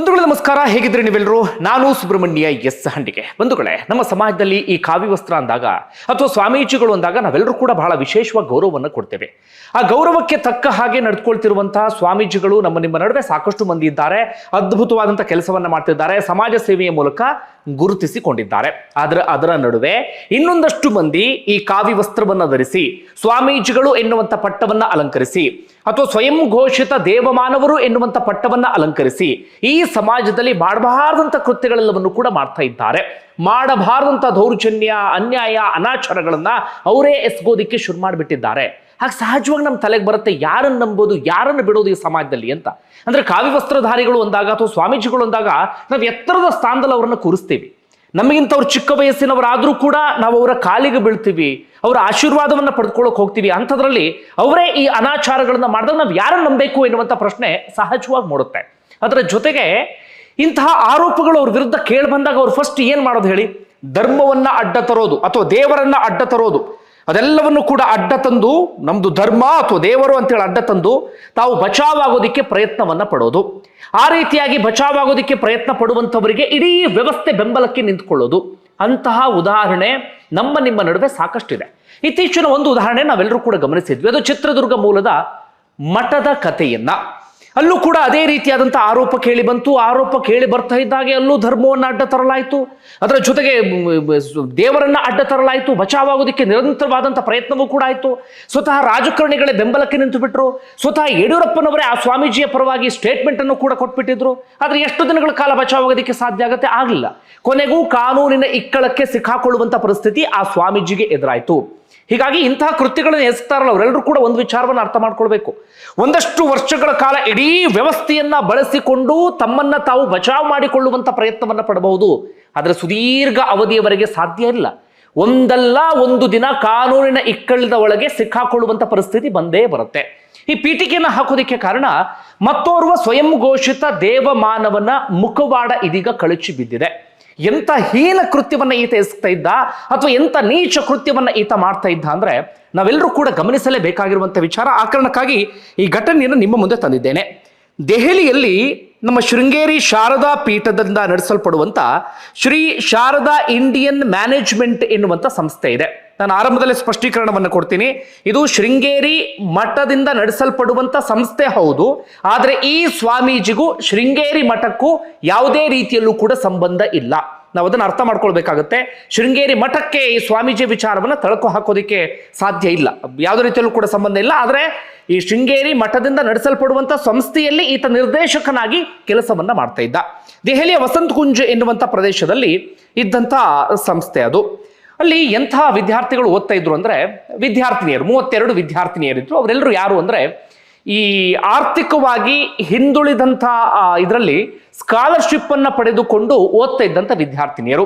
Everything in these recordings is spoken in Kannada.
ಬಂಧುಗಳೇ ನಮಸ್ಕಾರ ಹೇಗಿದ್ರೆ ನೀವೆಲ್ಲರೂ? ನಾನು ಸುಬ್ರಹ್ಮಣ್ಯ ಎಸ್ ಹಂಡಿಗೆ. ಬಂಧುಗಳೇ, ನಮ್ಮ ಸಮಾಜದಲ್ಲಿ ಈ ಕಾವಿ ವಸ್ತ್ರ ಅಂದಾಗ, ಅಥವಾ ಸ್ವಾಮೀಜಿಗಳು ಅಂದಾಗ ನಾವೆಲ್ಲರೂ ಕೂಡ ಬಹಳ ವಿಶೇಷವಾಗಿ ಗೌರವವನ್ನು ಕೊಡ್ತೇವೆ. ಆ ಗೌರವಕ್ಕೆ ತಕ್ಕ ಹಾಗೆ ನಡ್ಕೊಳ್ತಿರುವಂತಹ ಸ್ವಾಮೀಜಿಗಳು ನಮ್ಮ ನಿಮ್ಮ ನಡುವೆ ಸಾಕಷ್ಟು ಮಂದಿ ಇದ್ದಾರೆ ಅದ್ಭುತವಾದಂತಹ ಕೆಲಸವನ್ನ ಮಾಡ್ತಿದ್ದಾರೆ. ಸಮಾಜ ಸೇವೆಯ ಮೂಲಕ ಗುರುತಿಸಿಕೊಂಡಿದ್ದಾರೆ. ಆದ್ರೆ ಅದರ ನಡುವೆ ಇನ್ನೊಂದಷ್ಟು ಮಂದಿ ಈ ಕಾವಿ ವಸ್ತ್ರವನ್ನು ಧರಿಸಿ, ಸ್ವಾಮೀಜಿಗಳು ಎನ್ನುವಂಥ ಪಟ್ಟವನ್ನು ಅಲಂಕರಿಸಿ, ಅಥವಾ ಸ್ವಯಂ ಘೋಷಿತ ದೇವಮಾನವರು ಎನ್ನುವಂಥ ಪಟ್ಟವನ್ನು ಅಲಂಕರಿಸಿ ಈ ಸಮಾಜದಲ್ಲಿ ಮಾಡಬಾರದಂತ ಕೃತ್ಯಗಳೆಲ್ಲವನ್ನು ಕೂಡ ಮಾಡ್ತಾ ಇದ್ದಾರೆ. ಮಾಡಬಾರದಂತ ದೌರ್ಜನ್ಯ, ಅನ್ಯಾಯ ಅನಾಚಾರಗಳನ್ನು ಅವರೇ ಎಸ್ಗೋದಿಕ್ಕೆ ಶುರು ಮಾಡಿಬಿಟ್ಟಿದ್ದಾರೆ. ಹಾಗೆ ಸಹಜವಾಗಿ ನಮ್ಮ ತಲೆಗೆ ಬರುತ್ತೆ ಯಾರನ್ನು ನಂಬೋದು, ಯಾರನ್ನು ಬಿಡೋದು ಈ ಸಮಾಜದಲ್ಲಿ ಅಂತ. ಅಂದರೆ ಕಾವ್ಯವಸ್ತ್ರಧಾರಿಗಳು ಅಂದಾಗ ಅಥವಾ ಸ್ವಾಮೀಜಿಗಳು ಅಂದಾಗ ನಾವು ಎತ್ತರದ ಸ್ಥಾನದಲ್ಲಿ ಅವರನ್ನು ಕೂರಿಸ್ತೀವಿ. ನಮಗಿಂತ ಅವ್ರು ಚಿಕ್ಕ ವಯಸ್ಸಿನವರಾದರೂ ಕೂಡ ನಾವು ಅವರ ಕಾಲಿಗೆ ಬೀಳ್ತೀವಿ, ಅವರ ಆಶೀರ್ವಾದವನ್ನು ಪಡ್ಕೊಳ್ಳೋಕೆ ಹೋಗ್ತೀವಿ. ಅಂಥದ್ರಲ್ಲಿ ಅವರೇ ಈ ಅನಾಚಾರಗಳನ್ನು ಮಾಡಿದಾಗ ನಾವು ಯಾರನ್ನು ನಂಬಬೇಕು ಎನ್ನುವಂಥ ಪ್ರಶ್ನೆ ಸಹಜವಾಗಿ ಮೂಡುತ್ತೆ. ಅದರ ಜೊತೆಗೆ ಇಂತಹ ಆರೋಪಗಳು ಅವ್ರ ವಿರುದ್ಧ ಕೇಳಿ ಬಂದಾಗ ಅವ್ರು ಫಸ್ಟ್ ಏನು ಮಾಡೋದು ಹೇಳಿ? ಧರ್ಮವನ್ನ ಅಡ್ಡ ತರೋದು ಅಥವಾ ದೇವರನ್ನ ಅಡ್ಡ ತರೋದು. ಅದೆಲ್ಲವನ್ನು ಕೂಡ ಅಡ್ಡ ತಂದು ನಮ್ಮದು ಧರ್ಮ ಅಥವಾ ದೇವರು ಅಂತೇಳಿ ಅಡ್ಡ ತಂದು ತಾವು ಬಚಾವಾಗೋದಕ್ಕೆ ಪ್ರಯತ್ನವನ್ನ ಪಡೋದು. ಆ ರೀತಿಯಾಗಿ ಬಚಾವಾಗೋದಕ್ಕೆ ಪ್ರಯತ್ನ ಪಡುವಂಥವರಿಗೆ ಇಡೀ ವ್ಯವಸ್ಥೆ ಬೆಂಬಲಕ್ಕೆ ನಿಂತ್ಕೊಳ್ಳೋದು. ಅಂತಹ ಉದಾಹರಣೆ ನಮ್ಮ ನಿಮ್ಮ ನಡುವೆ ಸಾಕಷ್ಟಿದೆ. ಇತ್ತೀಚಿನ ಒಂದು ಉದಾಹರಣೆ ನಾವೆಲ್ಲರೂ ಕೂಡ ಗಮನಿಸಿದ್ವಿ. ಅದು ಚಿತ್ರದುರ್ಗ ಮೂಲದ ಮಠದ ಕಥೆಯನ್ನ. ಅಲ್ಲೂ ಕೂಡ ಅದೇ ರೀತಿಯಾದಂಥ ಆರೋಪ ಕೇಳಿ ಬಂತು. ಆರೋಪ ಕೇಳಿ ಬರ್ತಾ ಇದ್ದಾಗೆ ಅಲ್ಲೂ ಧರ್ಮವನ್ನು ಅಡ್ಡ ತರಲಾಯಿತು. ಅದರ ಜೊತೆಗೆ ದೇವರನ್ನ ಅಡ್ಡ ತರಲಾಯಿತು. ಬಚಾವಾಗೋದಕ್ಕೆ ನಿರಂತರವಾದಂಥ ಪ್ರಯತ್ನವೂ ಕೂಡ ಆಯಿತು. ಸ್ವತಃ ರಾಜಕಾರಣಿಗಳೇ ಬೆಂಬಲಕ್ಕೆ ನಿಂತು ಬಿಟ್ರು. ಸ್ವತಃ ಯಡಿಯೂರಪ್ಪನವರೇ ಆ ಸ್ವಾಮೀಜಿಯ ಪರವಾಗಿ ಸ್ಟೇಟ್ಮೆಂಟ್ ಅನ್ನು ಕೂಡ ಕೊಟ್ಬಿಟ್ಟಿದ್ರು. ಆದರೆ ಎಷ್ಟು ದಿನಗಳ ಕಾಲ ಬಚಾವಾಗೋದಕ್ಕೆ ಸಾಧ್ಯ ಆಗುತ್ತೆ? ಆಗಲಿಲ್ಲ. ಕೊನೆಗೂ ಕಾನೂನಿನ ಇಕ್ಕಳಕ್ಕೆ ಸಿಕ್ಕಾಕೊಳ್ಳುವಂಥ ಪರಿಸ್ಥಿತಿ ಆ ಸ್ವಾಮೀಜಿಗೆ ಎದುರಾಯಿತು. ಹೀಗಾಗಿ ಇಂತಹ ಕೃತ್ಯಗಳನ್ನು ಎಸ್ತಾರಲ್ಲ ಅವರೆಲ್ಲರೂ ಕೂಡ ಒಂದು ವಿಚಾರವನ್ನು ಅರ್ಥ ಮಾಡ್ಕೊಳ್ಬೇಕು. ಒಂದಷ್ಟು ವರ್ಷಗಳ ಕಾಲ ಇಡೀ ವ್ಯವಸ್ಥೆಯನ್ನ ಬಳಸಿಕೊಂಡು ತಮ್ಮನ್ನ ತಾವು ಬಚಾವ್ ಮಾಡಿಕೊಳ್ಳುವಂಥ ಪ್ರಯತ್ನವನ್ನು ಪಡಬಹುದು. ಆದರೆ ಸುದೀರ್ಘ ಅವಧಿಯವರೆಗೆ ಸಾಧ್ಯ ಇಲ್ಲ. ಒಂದಲ್ಲ ಒಂದು ದಿನ ಕಾನೂನಿನ ಇಕ್ಕಳದ ಒಳಗೆ ಸಿಕ್ಕಾಕೊಳ್ಳುವಂಥ ಪರಿಸ್ಥಿತಿ ಬಂದೇ ಬರುತ್ತೆ. ಈ ಪೀಠಿಕೆಯನ್ನು ಹಾಕೋದಕ್ಕೆ ಕಾರಣ ಮತ್ತೋರ್ವ ಸ್ವಯಂ ಘೋಷಿತ ದೇವಮಾನವನ ಮುಖವಾಡ ಇದೀಗ ಕಳಚಿ ಬಿದ್ದಿದೆ. ಎಂತ ಹೀನ ಕೃತ್ಯವನ್ನ ಈತ ಎಸಗ್ತಾ ಇದ್ದ ಅಥವಾ ಎಂತ ನೀಚ ಕೃತ್ಯವನ್ನ ಈತ ಮಾಡ್ತಾ ಇದ್ದ ಅಂದ್ರೆ ನಾವೆಲ್ಲರೂ ಕೂಡ ಗಮನಿಸಲೇಬೇಕಾಗಿರುವಂತ ವಿಚಾರ ಆ ಈ ಘಟನೆಯನ್ನು ನಿಮ್ಮ ಮುಂದೆ ತಂದಿದ್ದೇನೆ. ದೆಹಲಿಯಲ್ಲಿ ನಮ್ಮ ಶೃಂಗೇರಿ ಶಾರದಾ ಪೀಠದಿಂದ ನಡೆಸಲ್ಪಡುವಂತ ಶ್ರೀ ಶಾರದಾ ಇಂಡಿಯನ್ ಮ್ಯಾನೇಜ್ಮೆಂಟ್ ಎನ್ನುವಂತ ಸಂಸ್ಥೆ ಇದೆ. ನಾನು ಆರಂಭದಲ್ಲಿ ಸ್ಪಷ್ಟೀಕರಣವನ್ನು ಕೊಡ್ತೀನಿ. ಇದು ಶೃಂಗೇರಿ ಮಠದಿಂದ ನಡೆಸಲ್ಪಡುವಂತ ಸಂಸ್ಥೆ ಹೌದು. ಆದರೆ ಈ ಸ್ವಾಮೀಜಿಗೂ ಶೃಂಗೇರಿ ಮಠಕ್ಕೂ ಯಾವುದೇ ರೀತಿಯಲ್ಲೂ ಕೂಡ ಸಂಬಂಧ ಇಲ್ಲ. ನಾವು ಅದನ್ನು ಅರ್ಥ ಮಾಡ್ಕೊಳ್ಬೇಕಾಗುತ್ತೆ. ಶೃಂಗೇರಿ ಮಠಕ್ಕೆ ಈ ಸ್ವಾಮೀಜಿ ವಿಚಾರವನ್ನು ತಳಕು ಹಾಕೋದಿಕ್ಕೆ ಸಾಧ್ಯ ಇಲ್ಲ. ಯಾವುದೇ ರೀತಿಯಲ್ಲೂ ಕೂಡ ಸಂಬಂಧ ಇಲ್ಲ. ಆದರೆ ಈ ಶೃಂಗೇರಿ ಮಠದಿಂದ ನಡೆಸಲ್ಪಡುವಂತ ಸಂಸ್ಥೆಯಲ್ಲಿ ಈತ ನಿರ್ದೇಶಕನಾಗಿ ಕೆಲಸವನ್ನ ಮಾಡ್ತಾ ಇದ್ದ. ದೆಹಲಿಯ ವಸಂತ ಕುಂಜ್ ಎನ್ನುವಂಥ ಪ್ರದೇಶದಲ್ಲಿ ಇದ್ದಂಥ ಸಂಸ್ಥೆ ಅದು. ಅಲ್ಲಿ ಎಂಥ ವಿದ್ಯಾರ್ಥಿಗಳು ಓದ್ತಾ ಇದ್ರು ಅಂದ್ರೆ ವಿದ್ಯಾರ್ಥಿನಿಯರು, ಮೂವತ್ತೆರಡು ವಿದ್ಯಾರ್ಥಿನಿಯರಿದ್ರು. ಅವರೆಲ್ಲರೂ ಯಾರು ಅಂದ್ರೆ ಈ ಆರ್ಥಿಕವಾಗಿ ಹಿಂದುಳಿದಂಥ ಇದರಲ್ಲಿ ಸ್ಕಾಲರ್ಶಿಪ್ ಅನ್ನು ಪಡೆದುಕೊಂಡು ಓದ್ತಾ ಇದ್ದಂಥ ವಿದ್ಯಾರ್ಥಿನಿಯರು.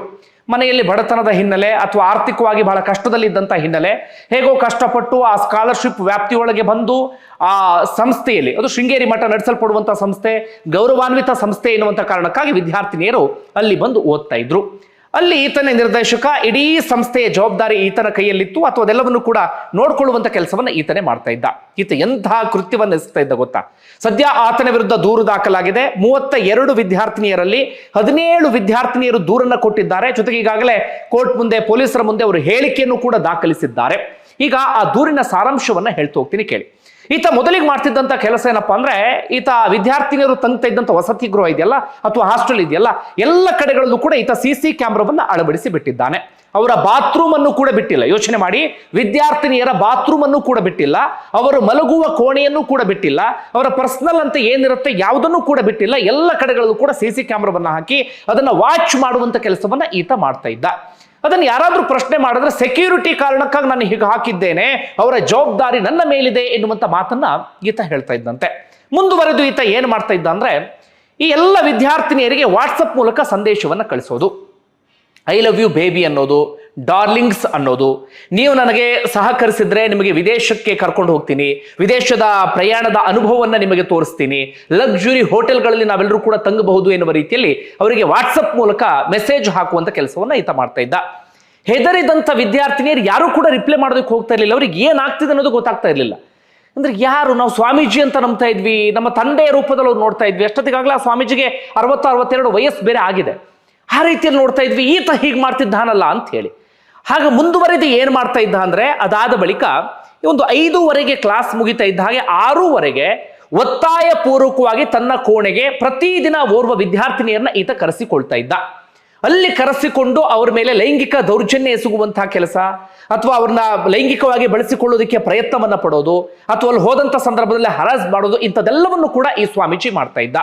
ಮನೆಯಲ್ಲಿ ಬಡತನದ ಹಿನ್ನೆಲೆ ಅಥವಾ ಆರ್ಥಿಕವಾಗಿ ಬಹಳ ಕಷ್ಟದಲ್ಲಿದ್ದಂಥ ಹಿನ್ನೆಲೆ ಹೇಗೋ ಕಷ್ಟಪಟ್ಟು ಆ ಸ್ಕಾಲರ್ಶಿಪ್ ವ್ಯಾಪ್ತಿಯೊಳಗೆ ಬಂದು ಆ ಸಂಸ್ಥೆಯಲ್ಲಿ, ಅದು ಶೃಂಗೇರಿ ಮಠ ನಡೆಸಲ್ಪಡುವಂಥ ಸಂಸ್ಥೆ, ಗೌರವಾನ್ವಿತ ಸಂಸ್ಥೆ ಎನ್ನುವಂಥ ಕಾರಣಕ್ಕಾಗಿ ವಿದ್ಯಾರ್ಥಿನಿಯರು ಅಲ್ಲಿ ಬಂದು ಓದ್ತಾ ಇದ್ರು. ಅಲ್ಲಿ ಈತನ ನಿರ್ದೇಶಕ, ಇಡೀ ಸಂಸ್ಥೆಯ ಜವಾಬ್ದಾರಿ ಈತನ ಕೈಯಲ್ಲಿತ್ತು. ಅಥವಾ ಅದೆಲ್ಲವನ್ನು ಕೂಡ ನೋಡ್ಕೊಳ್ಳುವಂತ ಕೆಲಸವನ್ನ ಈತನೇ ಮಾಡ್ತಾ ಇದ್ದ. ಈತ ಎಂತಹ ಕೃತ್ಯವನ್ನು ಎಸ್ತಾ ಇದ್ದ ಗೊತ್ತಾ? ಸದ್ಯ ಆತನ ವಿರುದ್ಧ ದೂರು ದಾಖಲಾಗಿದೆ. ಮೂವತ್ತ ಎರಡು ವಿದ್ಯಾರ್ಥಿನಿಯರಲ್ಲಿ ಹದಿನೇಳು ವಿದ್ಯಾರ್ಥಿನಿಯರು ದೂರನ್ನ ಕೊಟ್ಟಿದ್ದಾರೆ. ಜೊತೆಗೆ ಈಗಾಗಲೇ ಕೋರ್ಟ್ ಮುಂದೆ, ಪೊಲೀಸರ ಮುಂದೆ ಅವರು ಹೇಳಿಕೆಯನ್ನು ಕೂಡ ದಾಖಲಿಸಿದ್ದಾರೆ. ಈಗ ಆ ದೂರಿನ ಸಾರಾಂಶವನ್ನ ಹೇಳ್ತಾ ಹೋಗ್ತೀನಿ ಕೇಳಿ. ಈತ ಮೊದಲಿಗೆ ಮಾಡ್ತಿದ್ದಂತ ಕೆಲಸ ಏನಪ್ಪ ಅಂದ್ರೆ ಈತ ವಿದ್ಯಾರ್ಥಿನಿಯರು ತಂಗ್ತಾ ಇದ್ದಂತ ವಸತಿ ಗೃಹ ಇದೆಯಲ್ಲ, ಅಥವಾ ಹಾಸ್ಟೆಲ್ ಇದೆಯಲ್ಲ, ಎಲ್ಲ ಕಡೆಗಳಲ್ಲೂ ಕೂಡ ಈತ ಸಿ ಸಿ ಕ್ಯಾಮ್ರಾವನ್ನು ಅಳವಡಿಸಿ ಬಿಟ್ಟಿದ್ದಾನೆ. ಅವರ ಬಾತ್ರೂಮ್ ಅನ್ನು ಕೂಡ ಬಿಟ್ಟಿಲ್ಲ. ಯೋಚನೆ ಮಾಡಿ, ವಿದ್ಯಾರ್ಥಿನಿಯರ ಬಾತ್ರೂಮ್ ಅನ್ನು ಕೂಡ ಬಿಟ್ಟಿಲ್ಲ, ಅವರು ಮಲಗುವ ಕೋಣೆಯನ್ನು ಕೂಡ ಬಿಟ್ಟಿಲ್ಲ, ಅವರ ಪರ್ಸನಲ್ ಅಂತ ಏನಿರುತ್ತೆ ಯಾವುದನ್ನು ಕೂಡ ಬಿಟ್ಟಿಲ್ಲ, ಎಲ್ಲ ಕಡೆಗಳಲ್ಲೂ ಕೂಡ ಸಿ ಸಿ ಕ್ಯಾಮ್ರಾವನ್ನ ಹಾಕಿ ಅದನ್ನ ವಾಚ್ ಮಾಡುವಂತ ಕೆಲಸವನ್ನ ಈತ ಮಾಡ್ತಾ ಇದ್ದ. ಅದನ್ನು ಯಾರಾದರೂ ಪ್ರಶ್ನೆ ಮಾಡಿದ್ರೆ ಸೆಕ್ಯೂರಿಟಿ ಕಾರಣಕ್ಕಾಗಿ ನಾನು ಹೀಗೆ ಹಾಕಿದ್ದೇನೆ, ಅವರ ಜವಾಬ್ದಾರಿ ನನ್ನ ಮೇಲಿದೆ ಎನ್ನುವಂಥ ಮಾತನ್ನ ಈತ ಹೇಳ್ತಾ ಇದ್ದಂತೆ. ಮುಂದುವರೆದು ಈತ ಏನು ಮಾಡ್ತಾ ಇದ್ದ ಅಂದ್ರೆ, ಈ ಎಲ್ಲ ವಿದ್ಯಾರ್ಥಿನಿಯರಿಗೆ ವಾಟ್ಸಪ್ ಮೂಲಕ ಸಂದೇಶವನ್ನ ಕಳಿಸೋದು. ಐ ಲವ್ ಯು ಬೇಬಿ ಅನ್ನೋದು ಡಾರ್ಲಿಂಗ್ಸ್ ಅನ್ನೋದು. ನೀವು ನನಗೆ ಸಹಕರಿಸಿದ್ರೆ ನಿಮಗೆ ವಿದೇಶಕ್ಕೆ ಕರ್ಕೊಂಡು ಹೋಗ್ತೀನಿ. ವಿದೇಶದ ಪ್ರಯಾಣದ ಅನುಭವವನ್ನು ನಿಮಗೆ ತೋರಿಸ್ತೀನಿ. ಲಕ್ಸುರಿ ಹೋಟೆಲ್ಗಳಲ್ಲಿ ನಾವೆಲ್ಲರೂ ಕೂಡ ತಂಗಬಹುದು ಎನ್ನುವ ರೀತಿಯಲ್ಲಿ ಅವರಿಗೆ ವಾಟ್ಸಪ್ ಮೂಲಕ ಮೆಸೇಜ್ ಹಾಕುವಂತ ಕೆಲಸವನ್ನ ಈತ ಮಾಡ್ತಾ ಇದ್ದ. ಹೆದರಿದಂಥ ವಿದ್ಯಾರ್ಥಿನಿಯರು ಯಾರು ಕೂಡ ರಿಪ್ಲೈ ಮಾಡೋದಕ್ಕೆ ಹೋಗ್ತಾ ಇರಲಿಲ್ಲ. ಅವ್ರಿಗೆ ಏನಾಗ್ತಿದೆ ಅನ್ನೋದು ಗೊತ್ತಾಗ್ತಾ ಇರಲಿಲ್ಲ. ಅಂದ್ರೆ ಯಾರು ನಾವು ಸ್ವಾಮೀಜಿ ಅಂತ ನಂಬ್ತಾ ಇದ್ವಿ, ನಮ್ಮ ತಂದೆಯ ರೂಪದಲ್ಲಿ ಅವ್ರು ನೋಡ್ತಾ ಇದ್ವಿ. ಅಷ್ಟೊತ್ತಿಗಾಗಲೇ ಆ ಸ್ವಾಮೀಜಿಗೆ ಅರವತ್ತು, ಅರವತ್ತೆರಡು ವಯಸ್ಸು ಬೇರೆ ಆಗಿದೆ. ಆ ರೀತಿಯಲ್ಲಿ ನೋಡ್ತಾ ಇದ್ವಿ, ಈತ ಹೀಗೆ ಮಾಡ್ತಿದ್ದಾನಲ್ಲ ಅಂತ ಹೇಳಿ. ಹಾಗೆ ಮುಂದುವರೆದು ಏನು ಮಾಡ್ತಾ ಇದ್ದ ಅಂದ್ರೆ ಅದಾದ ಬಳಿಕ ಒಂದು ಐದೂವರೆಗೆ ಕ್ಲಾಸ್ ಮುಗಿತಾ ಇದ್ದ ಹಾಗೆ ಆರೂವರೆಗೆ ಒತ್ತಾಯ ಪೂರ್ವಕವಾಗಿ ತನ್ನ ಕೋಣೆಗೆ ಪ್ರತಿದಿನ ಓರ್ವ ವಿದ್ಯಾರ್ಥಿನಿಯರನ್ನ ಈತ ಕರೆಸಿಕೊಳ್ತಾ ಇದ್ದ. ಅಲ್ಲಿ ಕರೆಸಿಕೊಂಡು ಅವ್ರ ಮೇಲೆ ಲೈಂಗಿಕ ದೌರ್ಜನ್ಯ ಎಸಗುವಂತಹ ಕೆಲಸ ಅಥವಾ ಅವ್ರನ್ನ ಲೈಂಗಿಕವಾಗಿ ಬಳಸಿಕೊಳ್ಳೋದಕ್ಕೆ ಪ್ರಯತ್ನವನ್ನ ಪಡೋದು ಅಥವಾ ಅಲ್ಲಿ ಹೋದಂತ ಸಂದರ್ಭದಲ್ಲಿ ಹರಾಸ್ ಮಾಡೋದು ಇಂಥದೆಲ್ಲವನ್ನು ಕೂಡ ಈ ಸ್ವಾಮೀಜಿ ಮಾಡ್ತಾ ಇದ್ದ.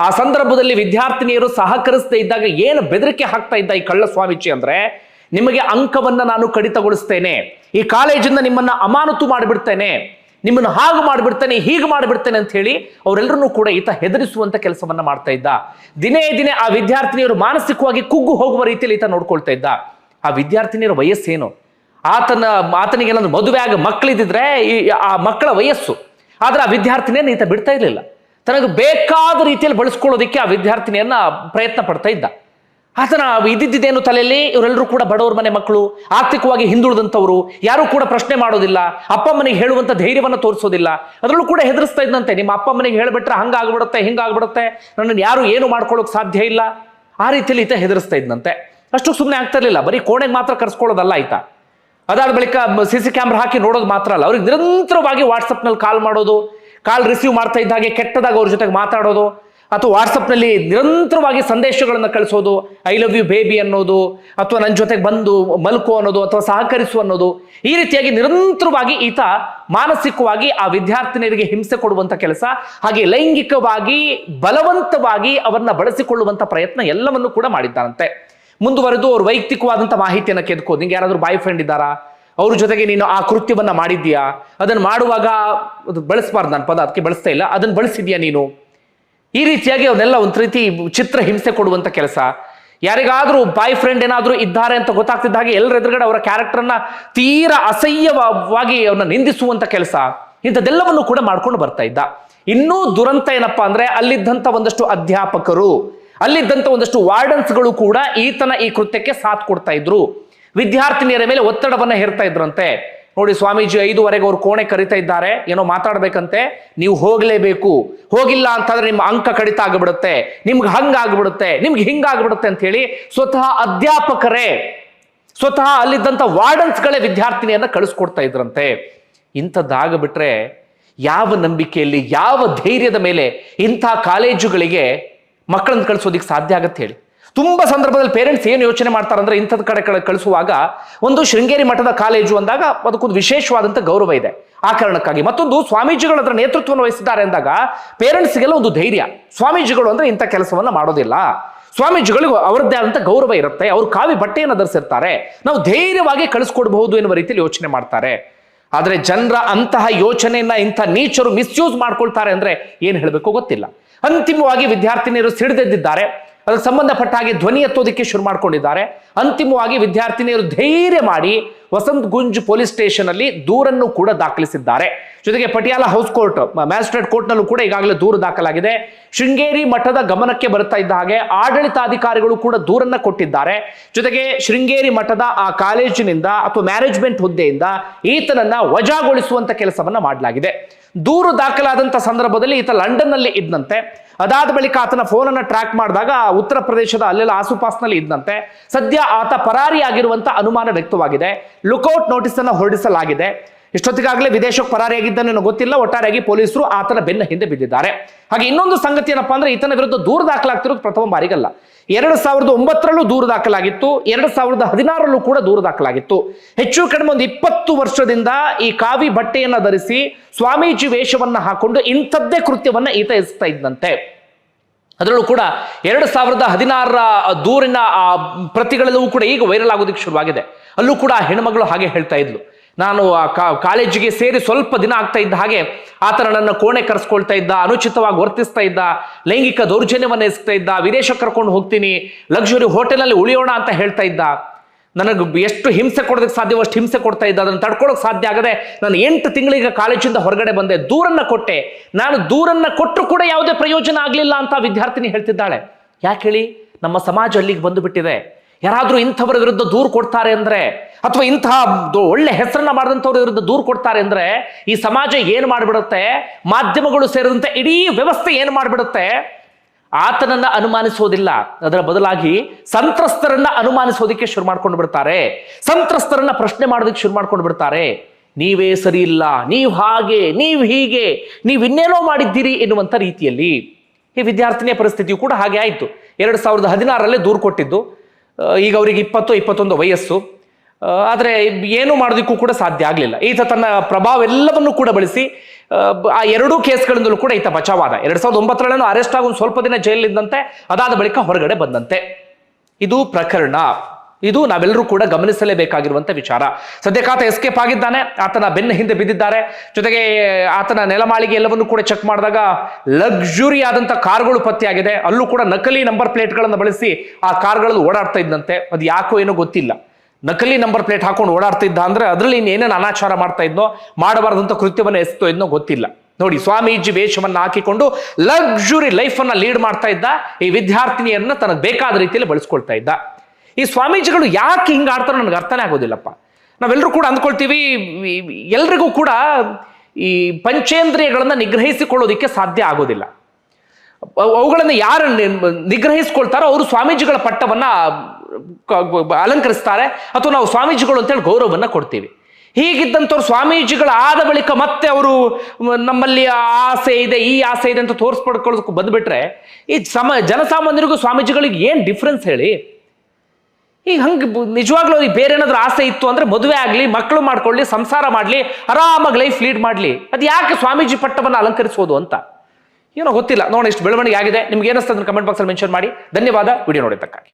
ಆ ಸಂದರ್ಭದಲ್ಲಿ ವಿದ್ಯಾರ್ಥಿನಿಯರು ಸಹಕರಿಸದೇ ಇದ್ದಾಗ ಏನು ಬೆದರಿಕೆ ಹಾಕ್ತಾ ಇದ್ದ ಈ ಕಳ್ಳ ಸ್ವಾಮೀಜಿ ಅಂದ್ರೆ ನಿಮಗೆ ಅಂಕವನ್ನ ನಾನು ಕಡಿತಗೊಳಿಸ್ತೇನೆ. ಈ ಕಾಲೇಜಿಂದ ನಿಮ್ಮನ್ನ ಅಮಾನತು ಮಾಡಿಬಿಡ್ತೇನೆ. ನಿಮ್ಮನ್ನು ಹಾಗೆ ಮಾಡಿಬಿಡ್ತೇನೆ, ಹೀಗೆ ಮಾಡಿಬಿಡ್ತೇನೆ ಅಂತ ಹೇಳಿ ಅವರೆಲ್ಲರನ್ನೂ ಕೂಡ ಈತ ಹೆದರಿಸುವಂಥ ಕೆಲಸವನ್ನ ಮಾಡ್ತಾ ಇದ್ದ. ದಿನೇ ದಿನೇ ಆ ವಿದ್ಯಾರ್ಥಿನಿಯರು ಮಾನಸಿಕವಾಗಿ ಕುಗ್ಗು ಹೋಗುವ ರೀತಿಯಲ್ಲಿ ಈತ ನೋಡ್ಕೊಳ್ತಾ ಇದ್ದ. ಆ ವಿದ್ಯಾರ್ಥಿನಿಯರ ವಯಸ್ಸೇನು? ಆತನ, ಆತನಿಗೆ ಏನಾದ್ರು ಮದುವೆ ಆಗ ಈ, ಆ ಮಕ್ಕಳ ವಯಸ್ಸು. ಆದ್ರೆ ಆ ವಿದ್ಯಾರ್ಥಿನಿಯನ್ನು ಈತ ಬಿಡ್ತಾ ಇರಲಿಲ್ಲ. ತನಗೆ ಬೇಕಾದ ರೀತಿಯಲ್ಲಿ ಬಳಸ್ಕೊಳ್ಳೋದಕ್ಕೆ ಆ ವಿದ್ಯಾರ್ಥಿನಿಯನ್ನ ಪ್ರಯತ್ನ ಪಡ್ತಾ ಇದ್ದ. ಆತನ ಇದ್ದಿದ್ದೇನು ತಲೆಯಲ್ಲಿ? ಇವರೆಲ್ಲರೂ ಕೂಡ ಬಡವರ ಮನೆ ಮಕ್ಕಳು, ಆರ್ಥಿಕವಾಗಿ ಹಿಂದುಳಿದಂಥವ್ರು, ಯಾರು ಕೂಡ ಪ್ರಶ್ನೆ ಮಾಡೋದಿಲ್ಲ, ಅಪ್ಪ ಮನೆಗೆ ಹೇಳುವಂಥ ಧೈರ್ಯವನ್ನು ತೋರಿಸೋದಿಲ್ಲ. ಅದರಲ್ಲೂ ಕೂಡ ಹೆದರಿಸ್ತಾ ಇದ್ದಂತೆ, ನಿಮ್ಮ ಅಪ್ಪ ಮನೆಗೆ ಹೇಳಿಬಿಟ್ರೆ ಹಂಗಾಗ್ಬಿಡುತ್ತೆ, ಹಿಂಗಾಗ್ಬಿಡುತ್ತೆ, ನನ್ನನ್ನು ಯಾರು ಏನು ಮಾಡ್ಕೊಳ್ಳೋಕೆ ಸಾಧ್ಯ ಇಲ್ಲ. ಆ ರೀತಿಯಲ್ಲಿ ಈತ ಹೆದರಿಸ್ತಾ ಇದ್ದಂತೆ. ಅಷ್ಟು ಸುಮ್ಮನೆ ಆಗ್ತಾ ಇರಲಿಲ್ಲ, ಬರೀ ಕೋಣೆಗೆ ಮಾತ್ರ ಕರ್ಸ್ಕೊಳ್ಳೋದಲ್ಲ ಆಯ್ತ ಅದಾದ ಬಳಿಕ ಸಿ ಸಿ ಕ್ಯಾಮ್ರಾ ಹಾಕಿ ನೋಡೋದು ಮಾತ್ರ ಅಲ್ಲ, ಅವ್ರಿಗೆ ನಿರಂತರವಾಗಿ ವಾಟ್ಸಪ್ನಲ್ಲಿ ಕಾಲ್ ಮಾಡೋದು, ಕಾಲ್ ರಿಸೀವ್ ಮಾಡ್ತಾ ಇದ್ದ ಹಾಗೆ ಕೆಟ್ಟದಾಗ ಅವ್ರ ಜೊತೆಗೆ ಮಾತಾಡೋದು ಅಥವಾ ವಾಟ್ಸಪ್ನಲ್ಲಿ ನಿರಂತರವಾಗಿ ಸಂದೇಶಗಳನ್ನು ಕಳಿಸೋದು ಐ ಲವ್ ಯು ಬೇಬಿ ಅನ್ನೋದು, ಅಥವಾ ನನ್ನ ಜೊತೆಗೆ ಬಂದು ಮಲ್ಕೋ ಅನ್ನೋದು, ಅಥವಾ ಸಹಕರಿಸು ಅನ್ನೋದು, ಈ ರೀತಿಯಾಗಿ ನಿರಂತರವಾಗಿ ಈತ ಮಾನಸಿಕವಾಗಿ ಆ ವಿದ್ಯಾರ್ಥಿನಿಯರಿಗೆ ಹಿಂಸೆ ಕೊಡುವಂಥ ಕೆಲಸ, ಹಾಗೆ ಲೈಂಗಿಕವಾಗಿ ಬಲವಂತವಾಗಿ ಅವರನ್ನ ಬಳಸಿಕೊಳ್ಳುವಂಥ ಪ್ರಯತ್ನ ಎಲ್ಲವನ್ನು ಕೂಡ ಮಾಡಿದ್ದಾನಂತೆ. ಮುಂದುವರೆದು ಅವ್ರ ವೈಯಕ್ತಿಕವಾದಂಥ ಮಾಹಿತಿಯನ್ನು ಕೆದ್ಕೋದು ನಿಂಗೆ ಯಾರಾದರೂ ಬಾಯ್ ಫ್ರೆಂಡ್ ಇದ್ದಾರಾ? ಅವ್ರ ಜೊತೆಗೆ ನೀನು ಆ ಕೃತ್ಯವನ್ನು ಮಾಡಿದ್ದೀಯಾ? ಅದನ್ನು ಮಾಡುವಾಗ ಅದು ಬಳಸಬಾರ್ದು ನಾನು ಪದ ಅದಕ್ಕೆ ಬಳಸ್ತಾ ಇಲ್ಲ. ಅದನ್ನು ಬಳಸಿದ್ಯಾ ನೀನು? ಈ ರೀತಿಯಾಗಿ ಅವನ್ನೆಲ್ಲ ಒಂದು ರೀತಿ ಚಿತ್ರ ಹಿಂಸೆ ಕೊಡುವಂತ ಕೆಲಸ. ಯಾರಿಗಾದ್ರೂ ಬಾಯ್ ಫ್ರೆಂಡ್ ಏನಾದರೂ ಇದ್ದಾರೆ ಅಂತ ಗೊತ್ತಾಗ್ತಿದ್ದ ಹಾಗೆ ಎಲ್ಲರ ಎದುರುಗಡೆ ಅವರ ಕ್ಯಾರೆಕ್ಟರ್ನ ತೀರಾ ಅಸಹ್ಯವಾಗಿ ಅವನ್ನ ನಿಂದಿಸುವಂತ ಕೆಲಸ. ಇಂಥದ್ದೆಲ್ಲವನ್ನು ಕೂಡ ಮಾಡ್ಕೊಂಡು ಬರ್ತಾ ಇದ್ದ. ಇನ್ನೂ ದುರಂತ ಏನಪ್ಪಾ ಅಂದ್ರೆ ಅಲ್ಲಿದ್ದಂಥ ಒಂದಷ್ಟು ಅಧ್ಯಾಪಕರು ಅಲ್ಲಿದ್ದಂಥ ಒಂದಷ್ಟು ವಾರ್ಡನ್ಸ್ಗಳು ಕೂಡ ಈತನ ಈ ಕೃತ್ಯಕ್ಕೆ ಸಾಥ್ ಕೊಡ್ತಾ ಇದ್ರು. ವಿದ್ಯಾರ್ಥಿನಿಯರ ಮೇಲೆ ಒತ್ತಡವನ್ನ ಹೇರ್ತಾ ಇದ್ರಂತೆ. ನೋಡಿ ಸ್ವಾಮೀಜಿ, ಐದುವರೆಗೆ ಅವ್ರು ಕೋಣೆ ಕರಿತಾ ಇದ್ದಾರೆ. ಏನೋ ಮಾತಾಡ್ಬೇಕಂತೆ. ನೀವು ಹೋಗ್ಲೇಬೇಕು. ಹೋಗಿಲ್ಲ ಅಂತಂದ್ರೆ ನಿಮ್ಮ ಅಂಕ ಕಡಿತ ಆಗ್ಬಿಡುತ್ತೆ. ನಿಮ್ಗೆ ಹಂಗಾಗ್ಬಿಡುತ್ತೆ ನಿಮ್ಗೆ ಹಿಂಗಾಗ್ಬಿಡುತ್ತೆ ಅಂತ ಹೇಳಿ ಸ್ವತಃ ಅಧ್ಯಾಪಕರೇ, ಸ್ವತಃ ಅಲ್ಲಿದ್ದಂಥ ವಾರ್ಡನ್ಸ್ಗಳೇ ವಿದ್ಯಾರ್ಥಿನಿಯನ್ನ ಕಳಿಸ್ಕೊಡ್ತಾ ಇದ್ರಂತೆ. ಇಂಥದ್ದಾಗ್ಬಿಟ್ರೆ ಯಾವ ನಂಬಿಕೆಯಲ್ಲಿ, ಯಾವ ಧೈರ್ಯದ ಮೇಲೆ ಇಂಥ ಕಾಲೇಜುಗಳಿಗೆ ಮಕ್ಕಳನ್ನು ಕಳಿಸೋದಿಕ್ಕೆ ಸಾಧ್ಯ ಆಗತ್ತೆ ಹೇಳಿ. ತುಂಬಾ ಸಂದರ್ಭದಲ್ಲಿ ಪೇರೆಂಟ್ಸ್ ಏನು ಯೋಚನೆ ಮಾಡ್ತಾರಂದ್ರೆ ಇಂಥದ್ ಕಡೆ ಕಳಿಸುವಾಗ ಒಂದು ಶೃಂಗೇರಿ ಮಠದ ಕಾಲೇಜು ಅಂದಾಗ ಅದಕ್ಕೊಂದು ವಿಶೇಷವಾದಂಥ ಗೌರವ ಇದೆ. ಆ ಕಾರಣಕ್ಕಾಗಿ. ಮತ್ತೊಂದು ಸ್ವಾಮೀಜಿಗಳು ಅದರ ನೇತೃತ್ವವನ್ನು ವಹಿಸಿದ್ದಾರೆ ಅಂದಾಗ ಪೇರೆಂಟ್ಸ್ಗೆಲ್ಲ ಒಂದು ಧೈರ್ಯ. ಸ್ವಾಮೀಜಿಗಳು ಅಂದ್ರೆ ಇಂಥ ಕೆಲಸವನ್ನ ಮಾಡೋದಿಲ್ಲ. ಸ್ವಾಮೀಜಿಗಳಿಗೂ ಅವರದ್ದೇ ಆದಂಥ ಗೌರವ ಇರುತ್ತೆ. ಅವ್ರು ಕಾವಿ ಬಟ್ಟೆಯನ್ನು ಧರಿಸಿರ್ತಾರೆ. ನಾವು ಧೈರ್ಯವಾಗಿ ಕಳಿಸ್ಕೊಡ್ಬಹುದು ಎನ್ನುವ ರೀತಿಯಲ್ಲಿ ಯೋಚನೆ ಮಾಡ್ತಾರೆ. ಆದರೆ ಜನರ ಅಂತಹ ಯೋಚನೆಯನ್ನ ಇಂಥ ನೀಚರು ಮಿಸ್ಯೂಸ್ ಮಾಡ್ಕೊಳ್ತಾರೆ ಅಂದ್ರೆ ಏನು ಹೇಳಬೇಕು ಗೊತ್ತಿಲ್ಲ. ಅಂತಿಮವಾಗಿ ವಿದ್ಯಾರ್ಥಿನಿಯರು ಸಿಡಿದೆದ್ದಿದ್ದಾರೆ. ಅದಕ್ಕೆ ಸಂಬಂಧಪಟ್ಟ ಹಾಗೆ ಧ್ವನಿ ಎತ್ತೋದಕ್ಕೆ ಶುರು ಮಾಡ್ಕೊಂಡಿದ್ದಾರೆ. ಅಂತಿಮವಾಗಿ ವಿದ್ಯಾರ್ಥಿನಿಯರು ಧೈರ್ಯ ಮಾಡಿ ವಸಂತ್ ಗುಂಜ್ ಪೊಲೀಸ್ ಸ್ಟೇಷನ್ ಅಲ್ಲಿ ದೂರನ್ನು ಕೂಡ ದಾಖಲಿಸಿದ್ದಾರೆ. ಜೊತೆಗೆ ಪಟಿಯಾಲ ಹೌಸ್ ಕೋರ್ಟ್ ಮ್ಯಾಜಿಸ್ಟ್ರೇಟ್ ಕೋರ್ಟ್ನಲ್ಲೂ ಕೂಡ ಈಗಾಗಲೇ ದೂರು ದಾಖಲಾಗಿದೆ. ಶೃಂಗೇರಿ ಮಠದ ಗಮನಕ್ಕೆ ಬರುತ್ತಾ ಇದ್ದ ಹಾಗೆ ಆಡಳಿತಾಧಿಕಾರಿಗಳು ಕೂಡ ದೂರನ್ನ ಕೊಟ್ಟಿದ್ದಾರೆ. ಜೊತೆಗೆ ಶೃಂಗೇರಿ ಮಠದ ಆ ಕಾಲೇಜಿನಿಂದ ಅಥವಾ ಮ್ಯಾನೇಜ್ಮೆಂಟ್ ಹುದ್ದೆಯಿಂದ ಈತನನ್ನ ವಜಾಗೊಳಿಸುವಂತ ಕೆಲಸವನ್ನ ಮಾಡಲಾಗಿದೆ. ದೂರು ದಾಖಲಾದಂತ ಸಂದರ್ಭದಲ್ಲಿ ಈತ ಲಂಡನ್ನಲ್ಲಿ ಇದ್ದಂತೆ ಅದಾದ ಬಳಿಕ ಆತನ ಫೋನ್ ಅನ್ನ ಟ್ರ್ಯಾಕ್ ಮಾಡಿದಾಗ ಉತ್ತರ ಪ್ರದೇಶದ ಅಲ್ಲೆಲ್ಲ ಆಸುಪಾಸ್ನಲ್ಲಿ ಇದ್ದಂತೆ ಸದ್ಯ ಆತ ಪರಾರಿಯಾಗಿರುವಂತ ಅನುಮಾನ ವ್ಯಕ್ತವಾಗಿದೆ. ಲುಕೌಟ್ ನೋಟಿಸ್ ಅನ್ನು ಹೊರಡಿಸಲಾಗಿದೆ. ಇಷ್ಟೊತ್ತಿಗಾಗಲೇ ವಿದೇಶಕ್ಕೆ ಪರಾರಿಯಾಗಿದ್ದನೇನೋ ಗೊತ್ತಿಲ್ಲ. ಒಟ್ಟಾರೆಯಾಗಿ ಪೊಲೀಸರು ಆತನ ಬೆನ್ನ ಹಿಂದೆ ಬಿದ್ದಿದ್ದಾರೆ. ಹಾಗೆ ಇನ್ನೊಂದು ಸಂಗತಿ ಏನಪ್ಪಾ ಅಂದ್ರೆ ಈತನ ವಿರುದ್ಧ ದೂರು ದಾಖಲಾಗ್ತಿರೋದು ಪ್ರಥಮ ಬಾರಿಗಲ್ಲ. ಎರಡು ಸಾವಿರದ ಒಂಬತ್ತರಲ್ಲೂ ದೂರು ದಾಖಲಾಗಿತ್ತು. ಎರಡು ಸಾವಿರದ ಹದಿನಾರರಲ್ಲೂ ಕೂಡ ದೂರು ದಾಖಲಾಗಿತ್ತು. ಹೆಚ್ಚು ಕಡಿಮೆ ಒಂದು ಇಪ್ಪತ್ತು ವರ್ಷದಿಂದ ಈ ಕಾವಿ ಬಟ್ಟೆಯನ್ನ ಧರಿಸಿ ಸ್ವಾಮೀಜಿ ವೇಷವನ್ನ ಹಾಕೊಂಡು ಇಂಥದ್ದೇ ಕೃತ್ಯವನ್ನ ಈತ ಎಸ್ತಾ ಇದ್ದಂತೆ. ಅದರಲ್ಲೂ ಕೂಡ ಎರಡು ಸಾವಿರದ ಹದಿನಾರರ ದೂರಿನ ಪ್ರತಿಗಳೆಲ್ಲವೂ ಕೂಡ ಈಗ ವೈರಲ್ ಆಗೋದಕ್ಕೆ ಶುರುವಾಗಿದೆ. ಅಲ್ಲೂ ಕೂಡ ಹೆಣ್ಮಗಳು ಹಾಗೆ ಹೇಳ್ತಾ ಇದ್ಲು. ನಾನು ಆ ಕಾಲೇಜಿಗೆ ಸೇರಿ ಸ್ವಲ್ಪ ದಿನ ಆಗ್ತಾ ಇದ್ದ ಹಾಗೆ ಆತನ ನನ್ನ ಕೋಣೆ ಕರೆಸ್ಕೊಳ್ತಾ ಇದ್ದ, ಅನುಚಿತವಾಗಿ ವರ್ತಿಸ್ತಾ ಇದ್ದ, ಲೈಂಗಿಕ ದೌರ್ಜನ್ಯವನ್ನು ಎಸ್ತಾ ಇದ್ದ, ವಿದೇಶಕ್ಕೆ ಕರ್ಕೊಂಡು ಹೋಗ್ತೀನಿ, ಲಕ್ಸುರಿ ಹೋಟೆಲಲ್ಲಿ ಉಳಿಯೋಣ ಅಂತ ಹೇಳ್ತಾ ಇದ್ದ. ನನಗೆ ಎಷ್ಟು ಹಿಂಸೆ ಕೊಡೋದಕ್ಕೆ ಸಾಧ್ಯವೋ ಅಷ್ಟು ಹಿಂಸೆ ಕೊಡ್ತಾ ಇದ್ದ. ಅದನ್ನು ತಡ್ಕೊಳಕ್ಕೆ ಸಾಧ್ಯ ಆಗದೆ ನಾನು ಎಂಟು ತಿಂಗಳಿಗೆ ಕಾಲೇಜಿಂದ ಹೊರಗಡೆ ಬಂದೆ. ದೂರನ್ನ ಕೊಟ್ಟೆ. ನಾನು ದೂರನ್ನ ಕೊಟ್ಟರು ಕೂಡ ಯಾವುದೇ ಪ್ರಯೋಜನ ಆಗಲಿಲ್ಲ ಅಂತ ವಿದ್ಯಾರ್ಥಿನಿ ಹೇಳ್ತಿದ್ದಾಳೆ. ಯಾಕೆ ಹೇಳಿ? ನಮ್ಮ ಸಮಾಜ ಅಲ್ಲಿಗೆ ಬಂದು ಬಿಟ್ಟಿದೆ. ಯಾರಾದ್ರೂ ಇಂಥವರ ವಿರುದ್ಧ ದೂರು ಕೊಡ್ತಾರೆ ಅಂದ್ರೆ ಅಥವಾ ಇಂತಹ ಒಳ್ಳೆ ಹೆಸರನ್ನ ಮಾಡಿದಂಥವ್ರ ವಿರುದ್ಧ ದೂರು ಕೊಡ್ತಾರೆ ಅಂದ್ರೆ ಈ ಸಮಾಜ ಏನು ಮಾಡಿಬಿಡುತ್ತೆ? ಮಾಧ್ಯಮಗಳು ಸೇರಿದಂತೆ ಇಡೀ ವ್ಯವಸ್ಥೆ ಏನು ಮಾಡಿಬಿಡುತ್ತೆ? ಆತನನ್ನ ಅನುಮಾನಿಸೋದಿಲ್ಲ. ಅದರ ಬದಲಾಗಿ ಸಂತ್ರಸ್ತರನ್ನ ಅನುಮಾನಿಸೋದಕ್ಕೆ ಶುರು ಮಾಡ್ಕೊಂಡು ಬಿಡ್ತಾರೆ. ಸಂತ್ರಸ್ತರನ್ನ ಪ್ರಶ್ನೆ ಮಾಡೋದಕ್ಕೆ ಶುರು ಮಾಡ್ಕೊಂಡು ಬಿಡ್ತಾರೆ. ನೀವೇ ಸರಿ ಇಲ್ಲ, ನೀವು ಹಾಗೆ, ನೀವು ಹೀಗೆ, ನೀವು ಇನ್ನೇನೋ ಮಾಡಿದ್ದೀರಿ ಎನ್ನುವಂಥ ರೀತಿಯಲ್ಲಿ ಈ ವಿದ್ಯಾರ್ಥಿನಿಯ ಪರಿಸ್ಥಿತಿಯು ಕೂಡ ಹಾಗೆ ಆಯಿತು. ಎರಡು ಸಾವಿರದ ಹದಿನಾರರಲ್ಲೇ ದೂರು ಕೊಟ್ಟಿದ್ದು. ಈಗ ಅವರಿಗೆ ಇಪ್ಪತ್ತು ಇಪ್ಪತ್ತೊಂದು ವಯಸ್ಸು. ಆದರೆ ಏನು ಮಾಡೋದಕ್ಕೂ ಕೂಡ ಸಾಧ್ಯ ಆಗಲಿಲ್ಲ. ಈತ ತನ್ನ ಪ್ರಭಾವ ಎಲ್ಲವನ್ನೂ ಕೂಡ ಬಳಸಿ ಆ, ಎರಡೂ ಕೇಸ್ಗಳಿಂದಲೂ ಕೂಡ ಈತ ಬಚಾವಾದ. ಎರಡ್ ಸಾವಿರದ ಒಂಬತ್ತರಲ್ಲೂ ಅರೆಸ್ಟ್ ಆಗಿ ಸ್ವಲ್ಪ ದಿನ ಜೈಲಿದ್ದಂತೆ ಅದಾದ ಬಳಿಕ ಹೊರಗಡೆ ಬಂದಂತೆ. ಇದು ಪ್ರಕರಣ. ಇದು ನಾವೆಲ್ಲರೂ ಕೂಡ ಗಮನಿಸಲೇಬೇಕಾಗಿರುವಂತ ವಿಚಾರ. ಸದ್ಯಕ್ಕೆ ಆತ ಎಸ್ಕೇಪ್ ಆಗಿದ್ದಾನೆ, ಆತನ ಬೆನ್ನ ಹಿಂದೆ ಬಿದ್ದಿದ್ದಾರೆ. ಜೊತೆಗೆ ಆತನ ನೆಲಮಾಳಿಗೆ ಎಲ್ಲವನ್ನು ಕೂಡ ಚೆಕ್ ಮಾಡಿದಾಗ ಲಕ್ಸುರಿ ಆದಂತ ಕಾರ್ಗಳು ಪತ್ತೆಯಾಗಿದೆ. ಅಲ್ಲೂ ಕೂಡ ನಕಲಿ ನಂಬರ್ ಪ್ಲೇಟ್ಗಳನ್ನು ಬಳಸಿ ಆ ಕಾರ್ಗಳಲ್ಲಿ ಓಡಾಡ್ತಾ ಇದ್ದಂತೆ. ಅದು ಯಾಕೋ ಏನೋ ಗೊತ್ತಿಲ್ಲ. ನಕಲಿ ನಂಬರ್ ಪ್ಲೇಟ್ ಹಾಕೊಂಡು ಓಡಾಡ್ತಿದ್ದ ಅಂದ್ರೆ ಅದರಲ್ಲಿ ಇನ್ನೇನೇನು ಅನಾಚಾರ ಮಾಡ್ತಾ ಇದ್ನೋ ಮಾಡಬಾರದಂತ ಕೃತ್ಯವನ್ನು ಎಸ್ತೋ ಇದ್ನೋ ಗೊತ್ತಿಲ್ಲ. ನೋಡಿ, ಸ್ವಾಮೀಜಿ ವೇಷವನ್ನು ಹಾಕಿಕೊಂಡು ಲಕ್ಸುರಿ ಲೈಫ್ ಅನ್ನ ಲೀಡ್ ಮಾಡ್ತಾ ಇದ್ದ ಈ ವಿದ್ಯಾರ್ಥಿನಿಯನ್ನ ತನಗೆ ಬೇಕಾದ ರೀತಿಯಲ್ಲಿ ಬಳಸ್ಕೊಳ್ತಾ ಇದ್ದ. ಈ ಸ್ವಾಮೀಜಿಗಳು ಯಾಕೆ ಹಿಂಗೆ ಆಡ್ತಾರೋ ನನಗೆ ಅರ್ಥನೇ ಆಗೋದಿಲ್ಲಪ್ಪ. ನಾವೆಲ್ಲರೂ ಕೂಡ ಅಂದ್ಕೊಳ್ತೀವಿ ಎಲ್ರಿಗೂ ಕೂಡ ಈ ಪಂಚೇಂದ್ರಿಯಗಳನ್ನು ನಿಗ್ರಹಿಸಿಕೊಳ್ಳೋದಕ್ಕೆ ಸಾಧ್ಯ ಆಗೋದಿಲ್ಲ. ಅವುಗಳನ್ನು ಯಾರು ನಿಗ್ರಹಿಸ್ಕೊಳ್ತಾರೋ ಅವರು ಸ್ವಾಮೀಜಿಗಳ ಪಟ್ಟವನ್ನ ಅಲಂಕರಿಸ್ತಾರೆ, ಅಥವಾ ನಾವು ಸ್ವಾಮೀಜಿಗಳು ಅಂತೇಳಿ ಗೌರವವನ್ನ ಕೊಡ್ತೀವಿ. ಹೀಗಿದ್ದಂಥವ್ರು ಸ್ವಾಮೀಜಿಗಳ ಆದ ಬಳಿಕ ಮತ್ತೆ ಅವರು ನಮ್ಮಲ್ಲಿ ಆಸೆ ಇದೆ, ಈ ಆಸೆ ಇದೆ ಅಂತ ತೋರಿಸ್ಪಡ್ಕೊಳ್ಳೋದಕ್ಕೆ ಬಂದ್ಬಿಟ್ರೆ, ಈ ಸಮ, ಜನಸಾಮಾನ್ಯರಿಗೂ ಸ್ವಾಮೀಜಿಗಳಿಗೆ ಏನು ಡಿಫ್ರೆನ್ಸ್ ಹೇಳಿ? ಈಗ ಹಂಗೆ ನಿಜವಾಗ್ಲೂ ಅವ್ರಿಗೆ ಬೇರೆ ಏನಾದ್ರೂ ಆಸೆ ಇತ್ತು ಅಂದ್ರೆ ಮದುವೆ ಆಗಲಿ ಮಕ್ಕಳು ಮಾಡ್ಕೊಳ್ಳಿ, ಸಂಸಾರ ಮಾಡಲಿ, ಆರಾಮಾಗಿ ಲೈಫ್ ಲೀಡ್ ಮಾಡಲಿ. ಅದು ಯಾಕೆ ಸ್ವಾಮೀಜಿ ಪಟ್ಟವನ್ನು ಅಲಂಕರಿಸೋದು ಅಂತ? ಏನೋ ಗೊತ್ತಿಲ್ಲ. ನೋಡಿ ಇಷ್ಟು ಬೆಳವಣಿಗೆ ಆಗಿದೆ. ನಿಮ್ಗೆ ಏನಿಸ್ತದೆ ಕಮೆಂಟ್ ಬಾಕ್ಸಲ್ಲಿ ಮೆನ್ಷನ್ ಮಾಡಿ. ಧನ್ಯವಾದ. ವಿಡಿಯೋ ನೋಡಿದ್ದಕ್ಕಾಗಿ.